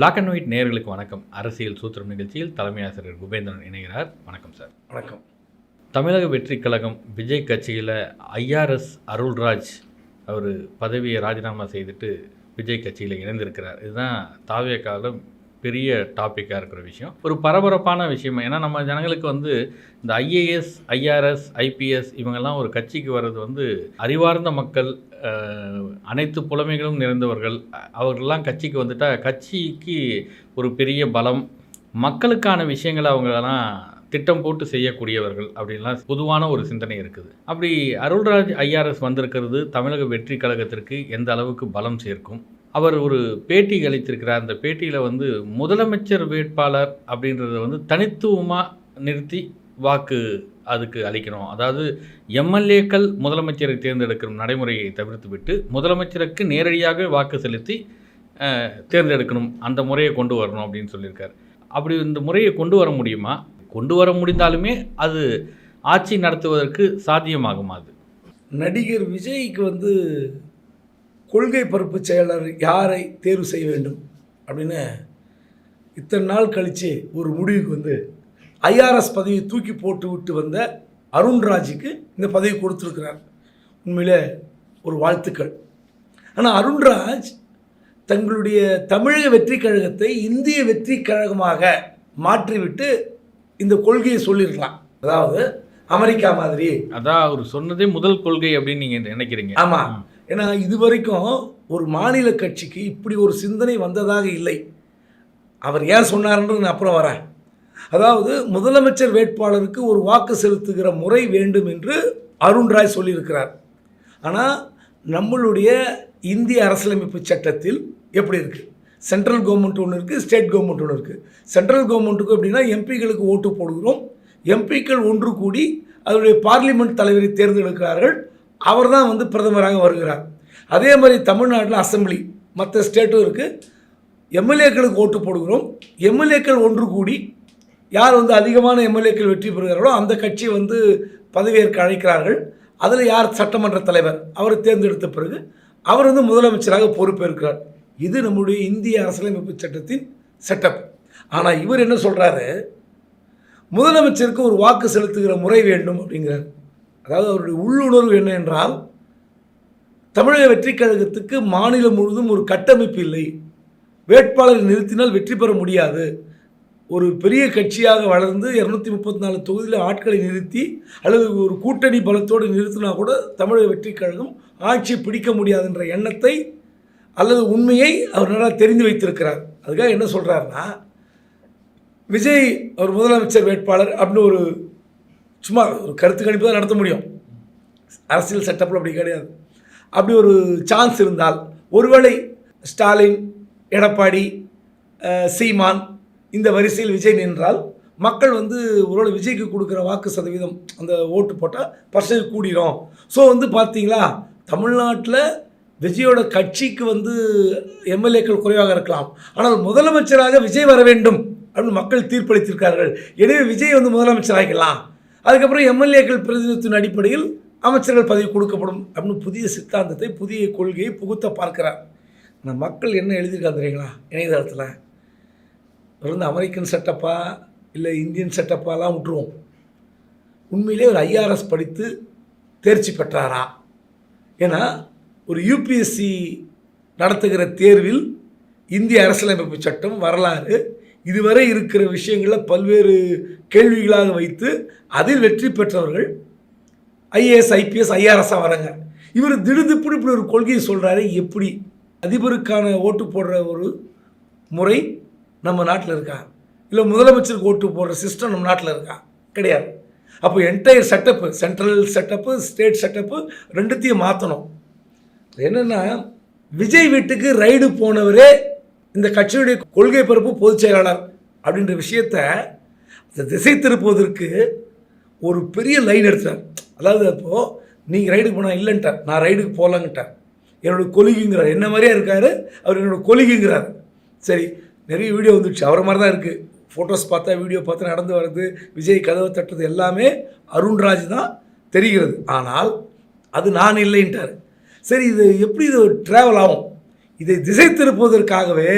Black and white நேயர்களுக்கு வணக்கம். அரசியல் சூத்திரம் நிகழ்ச்சியில் தலைமை ஆசிரியர் குபேந்திரன் இணைகிறார். வணக்கம் சார் வணக்கம். தமிழக வெற்றிக் கழகம் விஜய் கட்சியில் ஐஆர்எஸ் அருள்ராஜ் அவர் பதவியை ராஜினாமா செய்துட்டு விஜய் கட்சியில் இணைந்திருக்கிறார். இதுதான் தாவிய காலம் பெரிய டாப்பிக்காக இருக்கிற விஷயம். ஒரு பரபரப்பான விஷயம். ஏன்னா நம்ம ஜனங்களுக்கு வந்து இந்த ஐஏஎஸ் ஐஆர்எஸ் ஐபிஎஸ் இவங்கெல்லாம் ஒரு கட்சிக்கு வர்றது வந்து அறிவார்ந்த மக்கள் அனைத்து புலமைகளும் நிறைந்தவர்கள். அவர்கள்லாம் கட்சிக்கு வந்துட்டால் கட்சிக்கு ஒரு பெரிய பலம். மக்களுக்கான விஷயங்களை அவங்களெல்லாம் திட்டம் போட்டு செய்யக்கூடியவர்கள் அப்படின்லாம் பொதுவான ஒரு சிந்தனை இருக்குது. அப்படி அருள்ராஜ் ஐஆர்எஸ் வந்திருக்கிறது தமிழக வெற்றி கழகத்திற்கு எந்த அளவுக்கு பலம் சேர்க்கும்? அவர் ஒரு பேட்டி அளித்திருக்கிறார். அந்த பேட்டியில் வந்து முதலமைச்சர் வேட்பாளர் அப்படின்றத வந்து தனித்துவமாக நிறுத்தி வாக்கு அதுக்கு அளிக்கணும். அதாவது எம்எல்ஏக்கள் முதலமைச்சரை தேர்ந்தெடுக்கும் நடைமுறையை தவிர்த்துவிட்டு முதலமைச்சருக்கு நேரடியாக வாக்கு செலுத்தி தேர்ந்தெடுக்கணும். அந்த முறையை கொண்டு வரணும் அப்படின்னு சொல்லியிருக்காரு. அப்படி இந்த முறையை கொண்டு வர முடியுமா? கொண்டு வர முடிந்தாலுமே அது ஆட்சி நடத்துவதற்கு சாத்தியமாகுமா அது? நடிகர் விஜய்க்கு வந்து கொள்கை பரப்பு செயலர் யாரை தேர்வு செய்ய வேண்டும் அப்படின்னு இத்தனை நாள் கழித்து ஒரு முடிவுக்கு வந்து ஐஆர்எஸ் பதவியை தூக்கி போட்டு விட்டு வந்த அருண்ராஜுக்கு இந்த பதவி கொடுத்துருக்கிறார். உண்மையிலே ஒரு வாழ்த்துக்கள். ஆனால் அருண்ராஜ் தங்களுடைய தமிழக வெற்றி கழகத்தை இந்திய வெற்றி கழகமாக மாற்றிவிட்டு இந்த கொள்கையை சொல்லியிருக்கலாம். அதாவது அமெரிக்கா மாதிரி. அதான் அவர் சொன்னதே முதல் கொள்கை அப்படின்னு நீங்கள் நினைக்கிறீங்க. ஆமாம் ஏன்னா இது வரைக்கும் ஒரு மாநில கட்சிக்கு இப்படி ஒரு சிந்தனை வந்ததாக இல்லை. அவர் ஏன் சொன்னார்ன்றது நான் அப்புறம் வரேன். அதாவது முதலமைச்சர் வேட்பாளருக்கு ஒரு வாக்கு செலுத்துகிற முறை வேண்டும் என்று அருண்ராய் சொல்லியிருக்கிறார். ஆனால் நம்மளுடைய இந்திய அரசியலமைப்பு சட்டத்தில் எப்படி இருக்குது சென்ட்ரல் கவர்மெண்ட் ஒன்று இருக்குது ஸ்டேட் கவர்மெண்ட் ஒன்று இருக்குது சென்ட்ரல் கவர்மெண்ட்டுக்கு அப்படின்னா எம்பிகளுக்கு ஓட்டு போடுகிறோம். எம்பிக்கள் ஒன்று கூடி அதனுடைய பார்லிமெண்ட் தலைவரை தேர்ந்தெடுக்கிறார்கள். அவர் தான் வந்து பிரதமராக வருகிறார். அதே மாதிரி தமிழ்நாட்டில் அசம்பிளி மற்ற ஸ்டேட்டும் இருக்குது எம்எல்ஏக்களுக்கு ஓட்டு போடுகிறோம். எம்எல்ஏக்கள் ஒன்று கூடி யார் வந்து அதிகமான எம்எல்ஏக்கள் வெற்றி பெறுகிறார்களோ அந்த கட்சியை வந்து பதவியேற்க அழைக்கிறார்கள். அதில் யார் சட்டமன்ற தலைவர்? அவர் தேர்ந்தெடுத்த பிறகு அவர் வந்து முதலமைச்சராக பொறுப்பேற்கிறார். இது நம்முடைய இந்திய அரசியலமைப்பு சட்டத்தின் செட்டப் ஆனால் இவர் என்ன சொல்கிறாரு முதலமைச்சருக்கு ஒரு வாக்கு செலுத்துகிற முறை வேண்டும் அப்படிங்கிறார். அதாவது அவருடைய உள்ளுணர்வு என்ன என்றால் தமிழக வெற்றி கழகத்துக்கு மாநிலம் முழுவதும் ஒரு கட்டமைப்பு இல்லை. வேட்பாளரை நிறுத்தினால் வெற்றி பெற முடியாது. ஒரு பெரிய கட்சியாக வளர்ந்து இரநூத்தி முப்பத்தி நாலு தொகுதியில் ஆட்களை நிறுத்தி அல்லது ஒரு கூட்டணி பலத்தோடு நிறுத்தினா கூட தமிழக வெற்றி கழகம் ஆட்சியை பிடிக்க முடியாதுன்ற எண்ணத்தை அல்லது உண்மையை அவர் நல்லா தெரிந்து வைத்திருக்கிறார். அதுக்காக என்ன சொல்கிறாருன்னா விஜய் ஒரு முதலமைச்சர் வேட்பாளர் அப்படின்னு ஒரு சும்மா ஒரு கருத்து கணிப்பு தான் நடத்த முடியும். அரசியல் செட்டப்பில் அப்படி கிடையாது. அப்படி ஒரு சான்ஸ் இருந்தால் ஒருவேளை ஸ்டாலின் எடப்பாடி சீமான் இந்த வரிசையில் விஜய் நின்றால் மக்கள் வந்து ஒருவேளை விஜய்க்கு கொடுக்குற வாக்கு சதவீதம் அந்த ஓட்டு போட்டால் பர்சன்டேஜ் கூடிரும். ஸோ வந்து பார்த்தீங்களா தமிழ்நாட்டில் விஜயோட கட்சிக்கு வந்து எம்எல்ஏக்கள் குறைவாக இருக்கலாம். ஆனால் முதலமைச்சராக விஜய் வர வேண்டும் அப்படின்னு மக்கள் தீர்ப்பளித்திருக்கார்கள் எனவே விஜய் வந்து முதலமைச்சர் ஆகிக்கலாம் அதுக்கப்புறம் எம்எல்ஏக்கள் பிரதிநிதித்துவத்தின் அடிப்படையில் அமைச்சர்கள் பதவி கொடுக்கப்படும் அப்படின்னு புதிய சித்தாந்தத்தை புதிய கொள்கையை புகுத்த பார்க்கிறார். ஆனால் மக்கள் என்ன எழுதியிருக்காங்க தெரியுங்களா இணையதளத்தில்? அவர் வந்து அமெரிக்கன் செட்டப்பா இல்லை இந்தியன் செட்டப்பாலாம் விட்டுருவோம். உண்மையிலே ஒரு ஐஆர்எஸ் படித்து தேர்ச்சி பெற்றாரா? ஏன்னா ஒரு யூபிஎஸ்சி நடத்துகிற தேர்வில் இந்திய அரசியலமைப்பு சட்டம் வரலாறு இதுவரை இருக்கிற விஷயங்களை பல்வேறு கேள்விகளாக வைத்து அதில் வெற்றி பெற்றவர்கள் ஐஏஎஸ் ஐபிஎஸ் ஐஆர்எஸ்ஸாக வராங்க. இவர் திடுதிப்புடி இப்படி ஒரு கொள்கையை சொல்கிறாரு எப்படி? அதிபருக்கான ஓட்டு போடுற ஒரு முறை நம்ம நாட்டில் இருக்கா? இல்லை முதலமைச்சருக்கு ஓட்டு போடுற சிஸ்டம் நம்ம நாட்டில் இருக்கா? கிடையாது. அப்போ entire setup central setup state setup ரெண்டுத்தையும் மாற்றணும் என்னென்னா விஜய் வீட்டுக்கு ரைடு போனவரே இந்த கட்சியுடைய கொள்கை பரப்பு பொதுச் செயலாளர் அப்படின்ற விஷயத்த அந்த திசை திருப்புவதற்கு ஒரு பெரிய லைன் எடுத்தார் அதாவது அப்போது நீங்கள் ரைடுக்கு போனால் இல்லைன்ட்டார். நான் ரைடுக்கு போகலான்ட்டார். என்னோடய கொலிகுங்கிறார். என்ன மாதிரியே இருக்கார்? அவர் என்னோடய கொலிகுங்கிறார். சரி நிறைய வீடியோ வந்துடுச்சு. அவரை மாதிரி தான் இருக்குது ஃபோட்டோஸ் பார்த்தா வீடியோ பார்த்தா நடந்து வர்றது விஜய் கதவை தட்டுறது எல்லாமே அருண்ராஜ் தான் தெரிகிறது. ஆனால் அது நான் இல்லைன்ட்டார். சரி இது எப்படி இது ட்ராவல் ஆகும்? இதை திசை திருப்புவதற்காகவே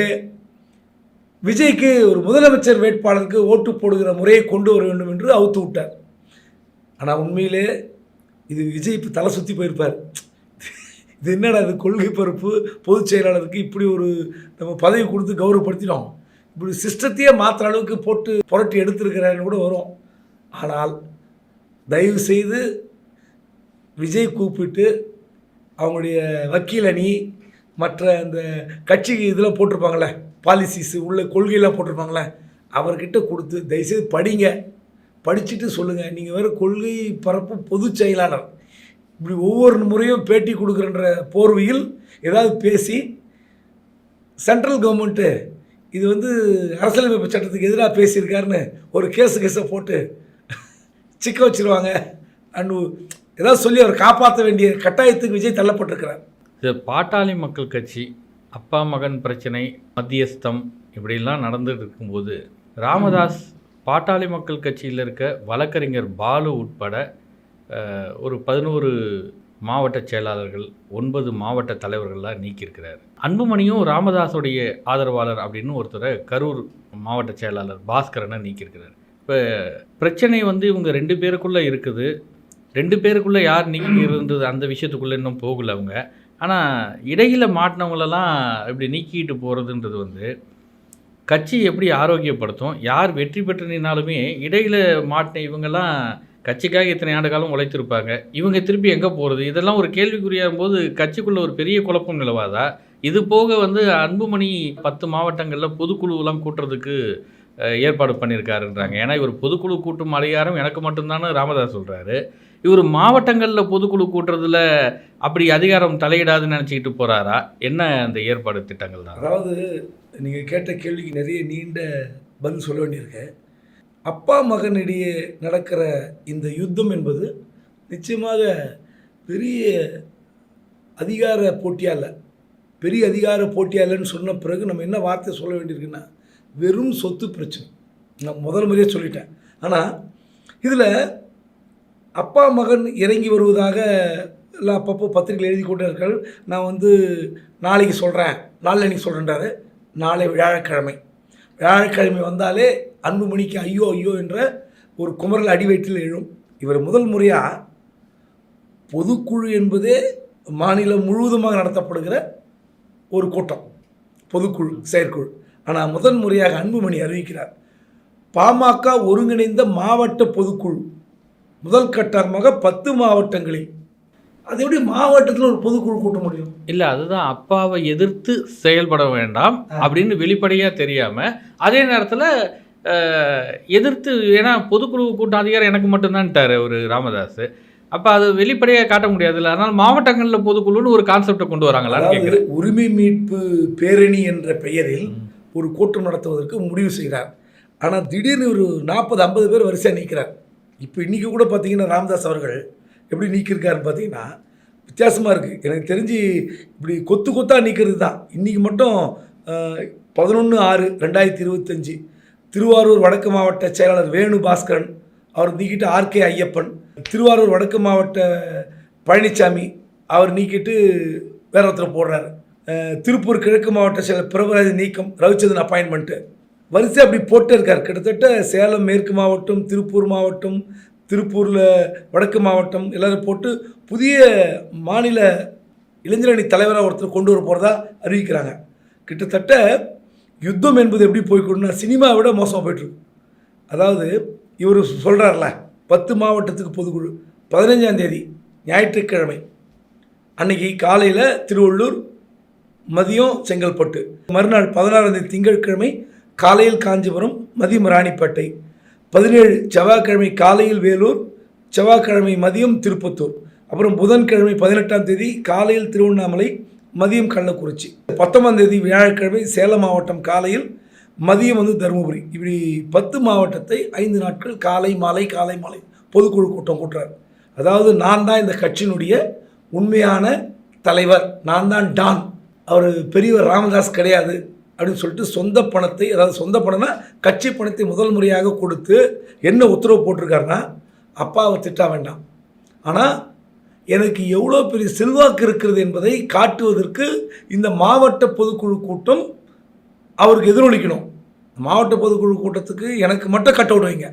விஜய்க்கு ஒரு முதலமைச்சர் வேட்பாளருக்கு ஓட்டு போடுகிற முறையை கொண்டு வர வேண்டும் என்று அவுத்து விட்டார். ஆனால் உண்மையிலே இது விஜய் இப்போ தலை சுற்றி போயிருப்பார். இது என்னடா இது கொள்கை பரப்பு பொதுச் செயலாளருக்கு இப்படி ஒரு நம்ம பதவி கொடுத்து கௌரவப்படுத்தினோம். இப்படி சிஸ்டத்தையே மாற்றுற அளவுக்கு போட்டு புரட்டி எடுத்திருக்கிறாருன்னு கூட வரும். ஆனால் தயவு செய்து விஜய் கூப்பிட்டு அவங்களுடைய வக்கீல் அணி மற்ற அந்த கட்சி இதில் போட்டிருப்பாங்களே பாலிசிஸ் உள்ள கொள்கையெல்லாம் போட்டிருப்பாங்களே அவர்கிட்ட கொடுத்து தயவுசெய்து படிங்க. படிச்சுட்டு சொல்லுங்கள் நீங்கள் வேறு கொள்கை பரப்பு பொதுச் செயலாளர். இப்படி ஒவ்வொரு முறையும் பேட்டி கொடுக்குறன்ற போர்வையில் ஏதாவது பேசி சென்ட்ரல் கவர்மெண்ட்டு இது வந்து அரசியலமைப்பு சட்டத்துக்கு எதிராக பேசியிருக்காருன்னு ஒரு கேஸு கேஸை போட்டு சிக்க வச்சிருவாங்க. அண்டு ஏதாவது சொல்லி அவர் காப்பாற்ற வேண்டிய கட்டாயத்துக்கு விஜய் தள்ளப்பட்டிருக்கிறார். இது பாட்டாளி மக்கள் கட்சி அப்பா மகன் பிரச்சனை மத்தியஸ்தம் இப்படிலாம் நடந்துட்டு இருக்கும்போது ராமதாஸ் பாட்டாளி மக்கள் கட்சியில் இருக்க வழக்கறிஞர் பாலு உட்பட ஒரு பதினோரு மாவட்ட செயலாளர்கள் ஒன்பது மாவட்ட தலைவர்கள்லாம் நீக்கியிருக்கிறார். அன்புமணியும் ராமதாஸுடைய ஆதரவாளர் அப்படின்னு ஒருத்தரை கரூர் மாவட்ட செயலாளர் பாஸ்கரனை நீக்கியிருக்கிறார். இப்போ பிரச்சனை வந்து இவங்க ரெண்டு பேருக்குள்ளே இருக்குது. ரெண்டு பேருக்குள்ளே யார் நீக்கிருந்தது அந்த விஷயத்துக்குள்ளே இன்னும் போகல அவங்க. ஆனால் இடையில் மாட்டினவங்களெல்லாம் இப்படி நீக்கிட்டு போகிறதுன்றது வந்து கட்சி எப்படி ஆரோக்கியப்படுத்தும் யார் வெற்றி பெற்றினாலுமே நின்னாலுமே இடையில் மாட்டின இவங்கெல்லாம் கட்சிக்காக இத்தனை ஆண்டு காலம் உழைத்திருப்பாங்க. இவங்க திருப்பி எங்கே போகிறது இதெல்லாம் ஒரு கேள்விக்குறியாகும் போது கட்சிக்குள்ளே ஒரு பெரிய குழப்பம் நிலவாதா? இது போக வந்து அன்புமணி பத்து மாவட்டங்களில் பொதுக்குழுவெல்லாம் கூட்டுறதுக்கு ஏற்பாடு பண்ணியிருக்காருன்றாங்க. ஏன்னா இவர் பொதுக்குழு கூட்டும் அதிகாரம் எனக்கு மட்டும்தான் ராமதாஸ் சொல்கிறாரு இவர் மாவட்டங்களில் பொதுக்குழு கூட்டுறதுல அப்படி அதிகாரம் தலையிடாதுன்னு நினச்சிக்கிட்டு போகிறாரா என்ன அந்த ஏற்பாடு திட்டங்கள் தான்? அதாவது நீங்கள் கேட்ட கேள்விக்கு நிறைய நீண்ட பதில் சொல்ல வேண்டியிருக்கு. அப்பா மகனிடையே நடக்கிற இந்த யுத்தம் என்பது நிச்சயமாக பெரிய அதிகார போட்டியா இல்லை. பெரிய அதிகார போட்டியா இல்லைன்னு சொன்ன பிறகு நம்ம என்ன வார்த்தை சொல்ல வேண்டியிருக்குன்னா வெறும் சொத்து பிரச்சனை. நான் முதல் முறையே சொல்லிட்டேன். ஆனால் இதில் அப்பா மகன் இறங்கி வருவதாக எல்லாம் அப்பப்போ பத்திரிகை எழுதி கொண்டே இருக்கார்கள். நான் வந்து நாளைக்கு சொல்கிறேன் நாளைக்கு சொல்கிறேன்றாரு நாளை வியாழக்கிழமை. வியாழக்கிழமை வந்தாலே அன்புமணிக்கு ஐயோ ஐயோ என்ற ஒரு குமரல் அடிவயிற்றில் எழும். இவர் முதல் முறையாக பொதுக்குழு என்பதே மாநிலம் முழுவதுமாக நடத்தப்படுகிற ஒரு கூட்டம். பொதுக்குழு செயற்குழு. ஆனால் முதன் முறையாக அன்புமணி அறிவிக்கிறார். பாமக ஒருங்கிணைந்த மாவட்ட பொதுக்குழு. முதல் கட்டமாக பத்து மாவட்டங்களில் அது எப்படி மாவட்டத்தில் ஒரு பொதுக்குழு கூட்ட முடியும்? இல்லை அதுதான் அப்பாவை எதிர்த்து செயல்பட வேண்டாம் அப்படின்னு வெளிப்படையாக தெரியாமல் அதே நேரத்தில் எதிர்த்து ஏன்னா பொதுக்குழு கூட்டம் அதிகாரம் எனக்கு மட்டும்தான்ட்டார் ஒரு ராமதாஸ் அப்போ அது வெளிப்படையாக காட்ட முடியாதுல்ல. அதனால் மாவட்டங்களில் பொதுக்குழுன்னு ஒரு கான்செப்டை கொண்டு வராங்களான்னு கேட்குறேன் உரிமை மீட்பு பேரணி என்ற பெயரில் ஒரு கூட்டம் நடத்துவதற்கு முடிவு செய்கிறார். ஆனால் திடீர்னு ஒரு நாற்பது ஐம்பது பேர் வரிசையாக நீக்கிறார். இப்போ இன்றைக்கி கூட பார்த்தீங்கன்னா ராமதாஸ் அவர்கள் எப்படி நீக்கியிருக்காருன்னு பார்த்தீங்கன்னா வித்தியாசமாக இருக்குது எனக்கு தெரிஞ்சு இப்படி கொத்து கொத்தாக நீக்கிறது தான். இன்றைக்கி மட்டும் பதினொன்று ஆறு ரெண்டாயிரத்தி இருபத்தஞ்சி திருவாரூர் வடக்கு மாவட்ட செயலாளர் வேணு பாஸ்கரன் அவர் நீக்கிட்டு ஆர்கே ஐயப்பன் திருவாரூர் வடக்கு மாவட்ட பழனிசாமி அவர் நீக்கிட்டு வேற ஒருத்தர் போடுறாரு. திருப்பூர் கிழக்கு மாவட்ட செயலர் பிரபராஜ் நீக்கம் ரவிச்சந்திரன் அப்பாயின்மெண்ட்டு. வரிசை அப்படி போட்டே இருக்கார். கிட்டத்தட்ட சேலம் மேற்கு மாவட்டம் திருப்பூர் மாவட்டம் திருப்பூரில் வடக்கு மாவட்டம் எல்லோரும் போட்டு புதிய மாநில இளைஞரணி தலைவராக ஒருத்தர் கொண்டு வர போகிறதா அறிவிக்கிறாங்க. கிட்டத்தட்ட யுத்தம் என்பது எப்படி போய்க்கணும்னா சினிமாவை விட மோசமாக போயிட்டுருக்கு. அதாவது இவர் சொல்கிறார்ல பத்து மாவட்டத்துக்கு பொதுக்குழு பதினஞ்சாந்தேதி ஞாயிற்றுக்கிழமை அன்னைக்கு காலையில் திருவள்ளூர் மதியம் செங்கல்பட்டு மறுநாள் பதினாறாம் தேதி திங்கட்கிழமை காலையில் காஞ்சிபுரம் மதியம் ராணிப்பேட்டை பதினேழு செவ்வாய்க்கிழமை காலையில் வேலூர் செவ்வாய்க்கிழமை மதியம் திருப்பத்தூர். அப்புறம் புதன்கிழமை பதினெட்டாம் தேதி காலையில் திருவண்ணாமலை மதியம் கள்ளக்குறிச்சி. பத்தொன்பதாம் தேதி வியாழக்கிழமை சேலம் மாவட்டம் காலையில் மதியம் வந்து தருமபுரி. இப்படி பத்து மாவட்டத்தை ஐந்து நாட்கள் காலை மாலை காலை மாலை பொதுக்குழு கூட்டம் கூட்டுறார். அதாவது நான் தான் இந்த கட்சியினுடைய உண்மையான தலைவர். நான் தான் டான். அவர் பெரியவர் ராமதாஸ் கிடையாது. அப்படின்னு சொல்லிட்டு சொந்த பணத்தை அதாவது சொந்த பணம்னா கட்சி பணத்தை முதல் முறையாக கொடுத்து என்ன உத்தரவு போட்டிருக்காருன்னா அப்பாவை திட்டா வேண்டாம். ஆனால் எனக்கு எவ்வளோ பெரிய செல்வாக்கு இருக்கிறது என்பதை காட்டுவதற்கு இந்த மாவட்ட பொதுக்குழு கூட்டம் அவருக்கு எதிரொலிக்கணும். மாவட்ட பொதுக்குழு கூட்டத்துக்கு எனக்கு மட்டும் கட் அவுட் வைங்க.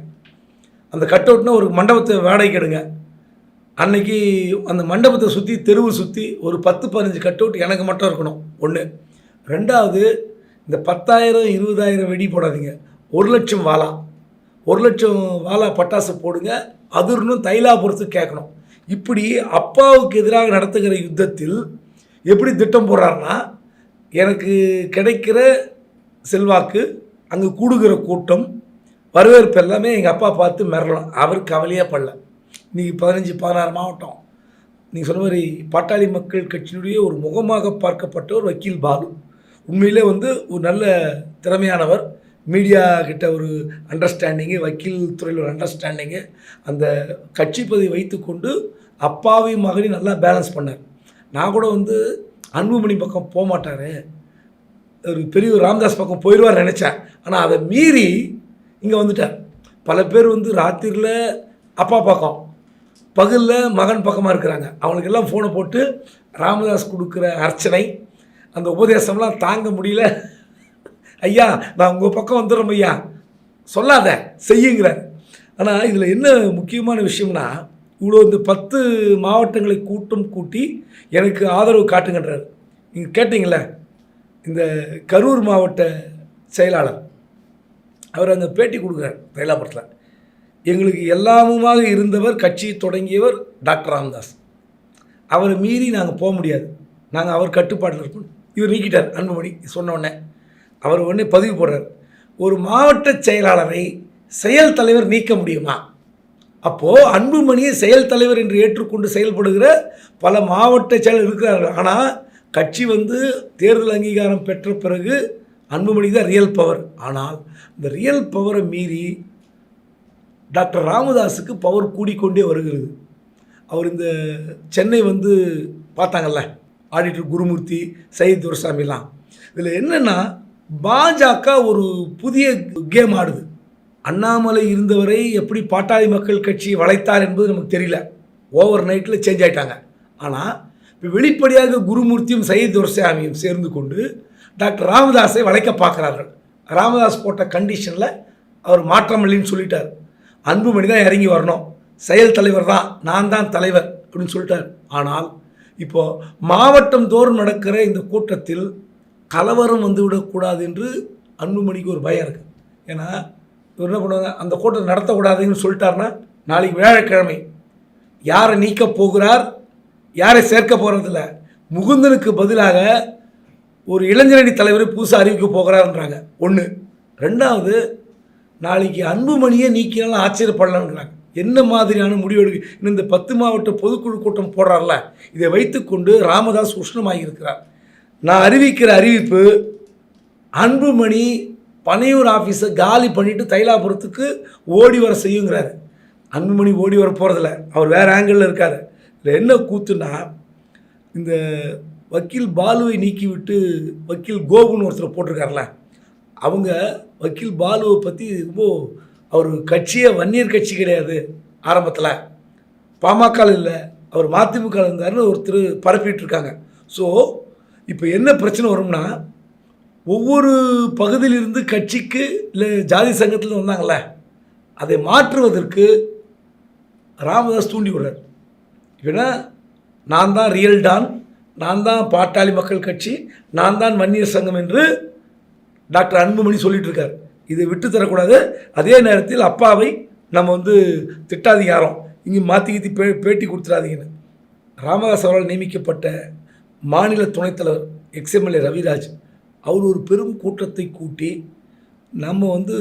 அந்த கட் அவுட்னா ஒரு மண்டபத்தை வாடகைக்கு எடுங்க. அன்னைக்கு அந்த மண்டபத்தை சுற்றி தெருவை சுற்றி ஒரு பத்து பதினஞ்சு கட் அவுட் எனக்கு மட்டும் இருக்கணும். ஒன்று ரெண்டாவது இந்த பத்தாயிரம் இருபதாயிரம் வெடி போடாதீங்க. ஒரு லட்சம் வாலா. ஒரு லட்சம் வாலா பட்டாசு போடுங்க. அதிர்னும் பொறுத்து கேட்கணும் இப்படி அப்பாவுக்கு எதிராக நடத்துகிற யுத்தத்தில் எப்படி திட்டம் போடுறாருன்னா எனக்கு கிடைக்கிற செல்வாக்கு அங்கே கூடுகிற கூட்டம் வரவேற்பு எல்லாமே எங்கள் அப்பா பார்த்து மிரளணும். அவர் கவலையே படல. இன்றைக்கி பதினஞ்சு பதினாறு மாவட்டம். நீங்கள் சொன்ன மாதிரி பாட்டாளி மக்கள் கட்சியினுடைய ஒரு முகமாக பார்க்கப்பட்ட ஒரு வக்கீல் பாலு. உண்மையிலே வந்து ஒரு நல்ல திறமையானவர். மீடியா கிட்ட ஒரு அண்டர்ஸ்டாண்டிங்கு வக்கீல் துறையில் ஒரு அண்டர்ஸ்டாண்டிங்கு அந்த கட்சி பதிவை வைத்துக்கொண்டு அப்பாவையும் மகனையும் நல்லா பேலன்ஸ் பண்ணார். நான் கூட வந்து அன்புமணி பக்கம் போக மாட்டார். ஒரு பெரிய ராம்தாஸ் பக்கம் போயிடுவார் நினச்சேன். ஆனால் அதை மீறி இங்கே வந்துட்டார். பல பேர் வந்து ராத்திரியில் அப்பா பக்கம் பகலில் மகன் பக்கமாக இருக்கிறாங்க. அவங்களுக்கெல்லாம் ஃபோனை போட்டு ராமதாஸ் கொடுக்குற அர்ச்சனை அந்த உபதேசம்லாம் தாங்க முடியல. ஐயா நான் உங்கள் பக்கம் வந்துடுறோம் ஐயா. சொல்லாத செய்யுங்கிற. ஆனால் இதில் என்ன முக்கியமான விஷயம்னா இவ்வளோ இந்த பத்து மாவட்டங்களை கூட்டம் கூட்டி எனக்கு ஆதரவு காட்டுங்கன்றார். நீங்கள் கேட்டிங்களே இந்த கரூர் மாவட்ட செயலாளர் அவர் அங்கே பேட்டி கொடுக்குறார் தைலாபுரத்தில். எங்களுக்கு எல்லாமுமாக இருந்தவர் கட்சி தொடங்கியவர் டாக்டர் ராமதாஸ். அவரை மீறி நாங்கள் போக முடியாது. நாங்கள் அவர் கட்டுப்பாட்டில் இருப்போம் இவர் நீக்கிட்டார் அன்புமணி சொன்ன உடனே. அவர் உடனே பதிவு போடுறார். ஒரு மாவட்ட செயலாளரை செயல் தலைவர் நீக்க முடியுமா? அப்போது அன்புமணியை செயல் தலைவர் என்று ஏற்றுக்கொண்டு செயல்படுகிற பல மாவட்ட செயலர் இருக்கிறார்கள். ஆனால் கட்சி வந்து தேர்தல் அங்கீகாரம் பெற்ற பிறகு அன்புமணி தான் ரியல் பவர் ஆனால் இந்த ரியல் பவரை மீறி டாக்டர் ராமதாஸுக்கு பவர் கூடிக்கொண்டே வருகிறது. அவர் இந்த சென்னை வந்து பார்த்தாங்கல்ல? ஆடிட்டர் குருமூர்த்தி சயித் துரசாமிலாம். இதில் என்னென்னா பாஜக ஒரு புதிய கேம் ஆடுது. அண்ணாமலை இருந்தவரை எப்படி பாட்டாளி மக்கள் கட்சி வளைத்தார் என்பது நமக்கு தெரியல. ஓவர் நைட்டில் சேஞ்ச் ஆயிட்டாங்க. ஆனால் இப்போ வெளிப்படையாக குருமூர்த்தியும் சயித் துரசாமியும் சேர்ந்து கொண்டு டாக்டர் ராமதாஸை வளைக்க பார்க்குறார்கள். ராமதாஸ் போட்ட கண்டிஷனில் அவர் மாற்றம் இல்லைன்னு சொல்லிட்டார். அன்புமணி தான் இறங்கி வரணும். செயல் தலைவர் தான் நான் தான் தலைவர் அப்படின்னு சொல்லிட்டார். ஆனால் இப்போது மாவட்டம் தோறும் நடக்கிற இந்த கூட்டத்தில் கலவரம் வந்துவிடக்கூடாது என்று அன்புமணிக்கு ஒரு பயம் இருக்குது ஏன்னா இவர் என்ன பண்ணுவாங்க அந்த கூட்டத்தை நடத்தக்கூடாதுன்னு சொல்லிட்டாருன்னா நாளைக்கு வியாழக்கிழமை யாரை நீக்க போகிறார் யாரை சேர்க்க போகிறதில்ல முகுந்தனுக்கு பதிலாக ஒரு இளைஞரணி தலைவரை புதுசாக அறிவிக்க போகிறாருன்றாங்க. ஒன்று ரெண்டாவது நாளைக்கு அன்புமணியை நீக்கினாலும் ஆச்சரியப்படலான்றாங்க என்ன மாதிரியான முடிவு எடுக்க இன்னும் இந்த பத்து மாவட்ட பொதுக்குழு கூட்டம் போடுறார்ல இதை வைத்துக்கொண்டு ராமதாஸ் உஷ்ணமாகியிருக்கிறார் நான் அறிவிக்கிற அறிவிப்பு அன்புமணி பனையூர் ஆஃபீஸை காலி பண்ணிவிட்டு தைலாபுரத்துக்கு ஓடி வர செய்யுங்கிறாரு. அன்புமணி ஓடி வர போகிறதில்ல அவர் வேறு ஆங்கிளில் இருக்கார். இதில் என்ன கூத்துன்னா இந்த வக்கீல் பாலுவை நீக்கிவிட்டு வக்கீல் கோகுன்னு ஒருத்தர் போட்டிருக்காருல அவங்க வக்கீல் பாலுவை பற்றி ரொம்ப அவர் கட்சியே வன்னியர் கட்சி கிடையாது ஆரம்பத்தில். பாமக இல்லை அவர் மதிமுக இருந்தாருன்னு ஒருத்தர் பரப்பிட்டு இருக்காங்க ஸோ இப்போ என்ன பிரச்சனை வரும்னா ஒவ்வொரு பகுதியிலிருந்து கட்சிக்கு இல்லை ஜாதி சங்கத்தில் வந்தாங்கள அதை மாற்றுவதற்கு ராமதாஸ் தூண்டி விடுறார். ஏன்னா நான் தான் ரியல் டான் நான் தான் பாட்டாளி மக்கள் கட்சி நான் தான் வன்னியர் சங்கம் என்று டாக்டர் அன்புமணி சொல்லிட்டு இருக்கார் இதை விட்டு தரக்கூடாது. அதே நேரத்தில் அப்பாவை நம்ம வந்து திட்டாதீங்க யாரும். இங்கே மாற்றி கீத்தி பே பேட்டி கொடுத்துடாதீங்கன்னு ராமதாஸ் அவரால் நியமிக்கப்பட்ட மாநில துணைத்தலைவர் எக்ஸ்எம்எல்ஏ ரவிராஜ் அவர் ஒரு பெரும் கூட்டத்தை கூட்டி நம்ம வந்து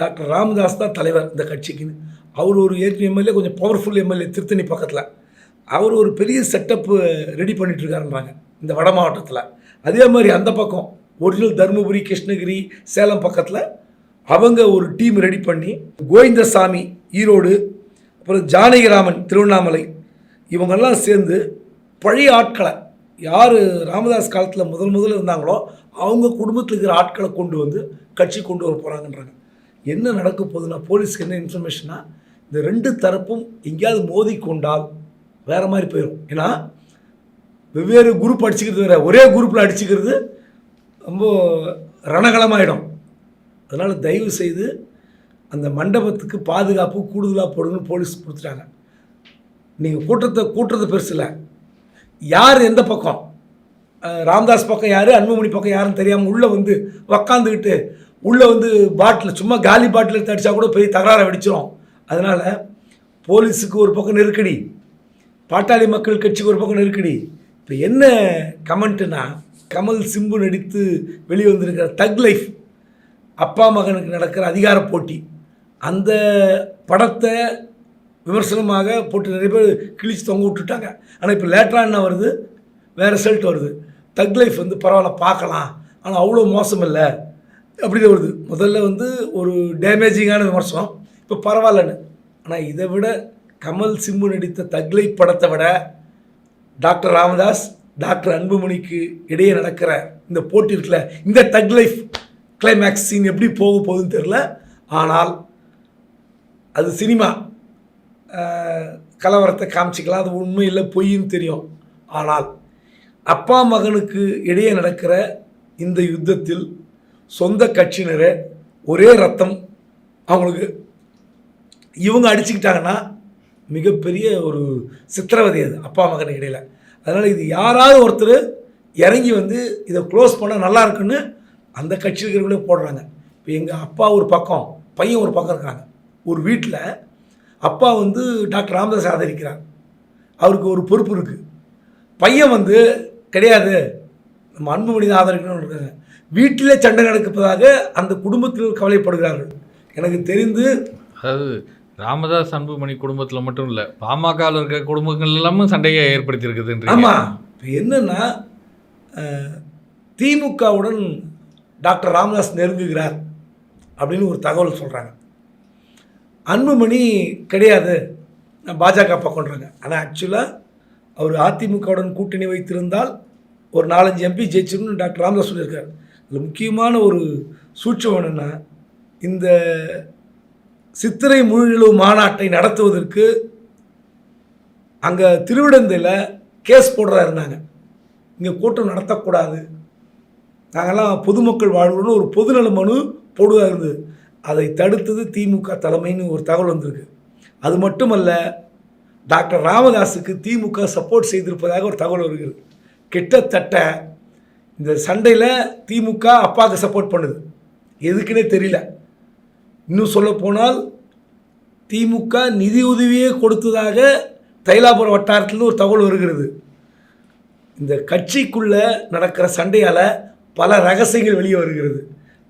டாக்டர் ராமதாஸ் தான் தலைவர் இந்த கட்சிக்குன்னு. அவர் ஒரு ஏற்கனவே எம்எல்ஏ கொஞ்சம் பவர்ஃபுல் எம்எல்ஏ திருத்தணி பக்கத்தில். அவர் ஒரு பெரிய செட்டப்பு ரெடி பண்ணிட்டு இருக்காருன்றாங்க இந்த வட மாவட்டத்தில். அதே மாதிரி அந்த பக்கம் ஒரிஜினல் தருமபுரி கிருஷ்ணகிரி சேலம் பக்கத்தில் அவங்க ஒரு டீம் ரெடி பண்ணி கோவிந்தசாமி ஈரோடு அப்புறம் ஜானகிராமன் திருவண்ணாமலை இவங்கெல்லாம் சேர்ந்து பழைய ஆட்களை யார் ராமதாஸ் காலத்தில் முதல் முதல்ல இருந்தாங்களோ அவங்க குடும்பத்தில் இருக்கிற ஆட்களை கொண்டு வந்து கட்சி கொண்டு வர போகிறாங்கன்றாங்க என்ன நடக்க போகுதுன்னா போலீஸ்க்கு என்ன இன்ஃபர்மேஷனா இந்த ரெண்டு தரப்பும் எங்கேயாவது மோதி கொண்டால் வேறு மாதிரி போயிடும் ஏன்னா வெவ்வேறு குரூப் அடிச்சுக்கிறது வேறு ஒரே குரூப்பில் அடிச்சுக்கிறது ரொம்ப ரணகலமாயிடும் அதனால் தயவு செய்து அந்த மண்டபத்துக்கு பாதுகாப்பு கூடுதலாக போடுங்கன்னு போலீஸ் கொடுத்துட்டாங்க. நீங்கள் கூட்டத்தை கூட்டுறது பெருசு இல்லை. யார் எந்த பக்கம்? ராம்தாஸ் பக்கம் யார் அன்புமணி பக்கம் யாருன்னு தெரியாமல் உள்ளே வந்து உக்காந்துக்கிட்டு உள்ளே வந்து பாட்டில் சும்மா காலி பாட்டில் எடுத்து அடித்தா கூட பெரிய தகராறை வெடிச்சிடும் அதனால் போலீஸுக்கு ஒரு பக்கம் நெருக்கடி பாட்டாளி மக்கள் கட்சிக்கு ஒரு பக்கம் நெருக்கடி. இப்போ என்ன கமெண்ட்டுனா கமல் சிம்பு நடித்து வெளியே வந்திருக்கிற தக் லைஃப். அப்பா மகனுக்கு நடக்கிற அதிகார போட்டி அந்த படத்தை விமர்சனமாக போட்டு நிறைய பேர் கிழிச்சு தொங்க விட்டுட்டாங்க. ஆனால் இப்போ லேட்டராக என்ன வருது? வேறு ரிசல்ட் வருது. தக் லைஃப் வந்து பரவாயில்ல பார்க்கலாம். ஆனால் அவ்வளோ மோசம் இல்லை அப்படின்னு வருது. முதல்ல வந்து ஒரு டேமேஜிங்கான விமர்சனம். இப்போ பரவாயில்லன்னு. ஆனால் இதை விட கமல் சிம்பு நடித்த தக்லை படத்தை விட டாக்டர் ராமதாஸ் டாக்டர் அன்புமணிக்கு இடையே நடக்கிற இந்த போட்டி இருக்குல்ல இந்த தக் லைஃப் கிளைமேக்ஸ் சீன் எப்படி போக போகுதுன்னு தெரில ஆனால் அது சினிமா கலவரத்தை காமிச்சிக்கலாம். அது உண்மை இல்லை பொய்ன்னு தெரியும். ஆனால் அப்பா மகனுக்கு இடையே நடக்கிற இந்த யுத்தத்தில் சொந்த கட்சியினரே ஒரே ரத்தம் அவங்களுக்கு. இவங்க அடிச்சுக்கிட்டாங்கன்னா மிகப்பெரிய ஒரு சித்திரவதை அது அப்பா மகன் இடையில். அதனால் இது யாராவது ஒருத்தர் இறங்கி வந்து இதை க்ளோஸ் பண்ணால் நல்லா இருக்குன்னு அந்த கட்சியில் இருக்கிறவங்களே போடுறாங்க. இப்போ எங்கள் அப்பா ஒரு பக்கம் பையன் ஒரு பக்கம் இருக்காங்க. ஒரு வீட்டில் அப்பா வந்து டாக்டர் ராமதாஸ் ஆதரிக்கிறார். அவருக்கு ஒரு பொறுப்பு இருக்குது பையன் வந்து கிடையாது நம்ம அன்புமணி தான் ஆதரிக்கணும்னு இருக்காங்க. வீட்டிலே சண்டை நடப்பதாக அந்த குடும்பத்தில் கவலைப்படுகிறார்கள். எனக்கு தெரிந்து அதாவது ராமதாஸ் அன்புமணி குடும்பத்தில் மட்டும் இல்லை பாமகவில் இருக்கிற குடும்பங்கள் எல்லாமும் சண்டையை ஏற்படுத்தியிருக்குதுன்றீங்க. ஆமாம் இப்போ என்னென்னா திமுகவுடன் டாக்டர் ராமதாஸ் நெருங்குகிறார் அப்படின்னு ஒரு தகவல் சொல்கிறாங்க அன்புமணி கிடையாது. நான் பாஜக பக்கம்ன்றாங்க ஆனால் ஆக்சுவலாக அவர் அதிமுகவுடன் கூட்டணி வைத்திருந்தால் ஒரு நாலஞ்சு எம்பி ஜெயிச்சிருன்னு டாக்டர் ராமதாஸ் சொல்லியிருக்கார். இதில் முக்கியமான ஒரு சூட்சம் என்னென்னா இந்த சித்திரை முழுநிலவு மாநாட்டை நடத்துவதற்கு அங்கே திருவிடந்தையில் கேஸ் போடுறாருந்தாங்க இங்கே கூட்டம் நடத்தக்கூடாது. நாங்கள்லாம் பொதுமக்கள் வாழ்வுன்னு ஒரு பொதுநல மனு போடுவதாக இருந்தது. அதை தடுத்தது திமுக தலைமைன்னு ஒரு தகவல் வந்திருக்கு. அது மட்டுமல்ல டாக்டர் ராமதாஸுக்கு திமுக சப்போர்ட் செய்திருப்பதாக ஒரு தகவல் வருகிறது. கிட்டத்தட்ட இந்த சண்டையில் திமுக அப்பாவுக்கு சப்போர்ட் பண்ணுது. எதுக்குன்னே தெரியல. இன்னும் சொல்லப்போனால் திமுக நிதியுதவியே கொடுத்ததாக தைலாபுரம் வட்டாரத்தில் ஒரு தகவல் வருகிறது. இந்த கட்சிக்குள்ளே நடக்கிற சண்டையால் பல ரகசியங்கள் வெளியே வருகிறது.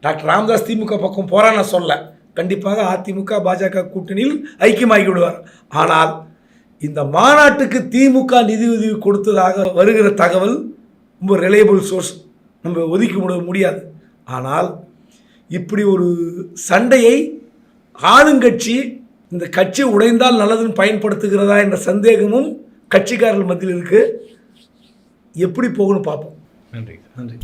டாக்டர் ராம்தாஸ் திமுக பக்கம் போறா நான் சொல்ல கண்டிப்பாக அதிமுக பாஜக கூட்டணியில் ஐக்கியமாகி விடுவார் ஆனால் இந்த மாநாட்டுக்கு திமுக நிதியுதவி கொடுத்ததாக வருகிற தகவல் ரொம்ப ரிலையபிள் சோர்ஸ் நம்ம ஒதுக்கி விட முடியாது. ஆனால் இப்படி ஒரு சண்டையை ஆளுங்கட்சி இந்த கட்சி உடைந்தால் நல்லதுன்னு பயன்படுத்துகிறதா என்ற சந்தேகமும் கட்சிக்காரர்கள் மத்தியில் இருக்குது எப்படி போகணும்னு பார்ப்போம். நன்றி. நன்றி.